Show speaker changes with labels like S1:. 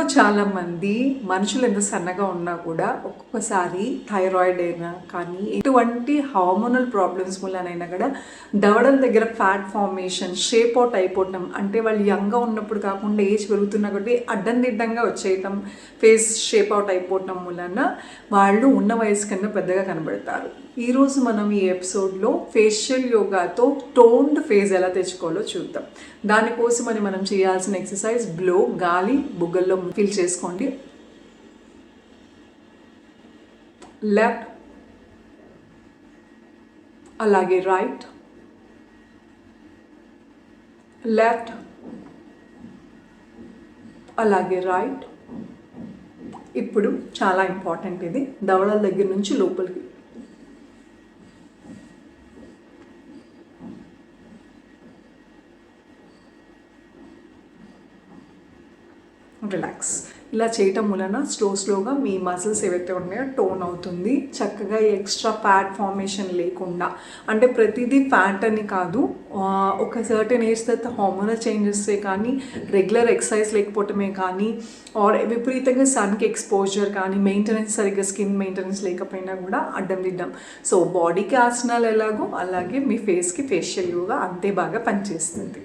S1: మనలో చాలామంది మనుషులు ఎంత సన్నగా ఉన్నా కూడా ఒక్కొక్కసారి థైరాయిడ్ అయినా కానీ ఎటువంటి హార్మోనల్ ప్రాబ్లమ్స్ మూలనైనా కూడా దవడల దగ్గర ఫ్యాట్ ఫార్మేషన్ షేప్ అవుట్ అయిపోవటం అంటే వాళ్ళు యంగ్గా ఉన్నప్పుడు కాకుండా ఏజ్ పెరుగుతున్న కొద్దీ అడ్డం దిడ్డంగా వచ్చేయటం ఫేస్ షేప్ అవుట్ అయిపోవటం మూలన వాళ్ళు ఉన్న వయసు కన్నా పెద్దగా కనబడతారు. ఈరోజు మనం ఈ ఎపిసోడ్లో ఫేషియల్ యోగాతో టోన్డ్ ఫేస్ ఎలా తెచ్చుకోవాలో చూద్దాం. దానికోసం అని మనం చేయాల్సిన ఎక్సర్సైజ్ బ్లో గాలి బుగ్గల్లో ఫిల్ చేసుకోండి. లెఫ్ట్ అలాగే రైట్. లెఫ్ట్ అలాగే రైట్. ఇప్పుడు చాలా ఇంపార్టెంట్ ఇది. దవడల దగ్గర నుంచి లోపలికి రిలాక్స్ ఇలా చేయటం వలన స్లో స్లోగా మీ మజిల్స్ ఏవైతే ఉన్నాయో టోన్ అవుతుంది. చక్కగా ఎక్స్ట్రా ఫ్యాట్ ఫార్మేషన్ లేకుండా. అంటే ప్రతిదీ ఫ్యాట్ అని కాదు ఒక సర్టెన్ ఏజ్ తర్వాత హార్మోనల్ చేంజెస్ కానీ రెగ్యులర్ ఎక్సర్సైజ్ లేకపోవటమే కానీ ఆర్ విపరీతంగా సన్కి ఎక్స్పోజర్ కానీ మెయింటెనెన్స్ సరిగ్గా స్కిన్ మెయింటెనెన్స్ లేకపోయినా కూడా అడ్డం తిడ్డం సో బాడీకి ఆసనాలు ఎలాగో అలాగే మీ ఫేస్కి ఫేషియల్ యోగా అంతే బాగా పనిచేస్తుంది.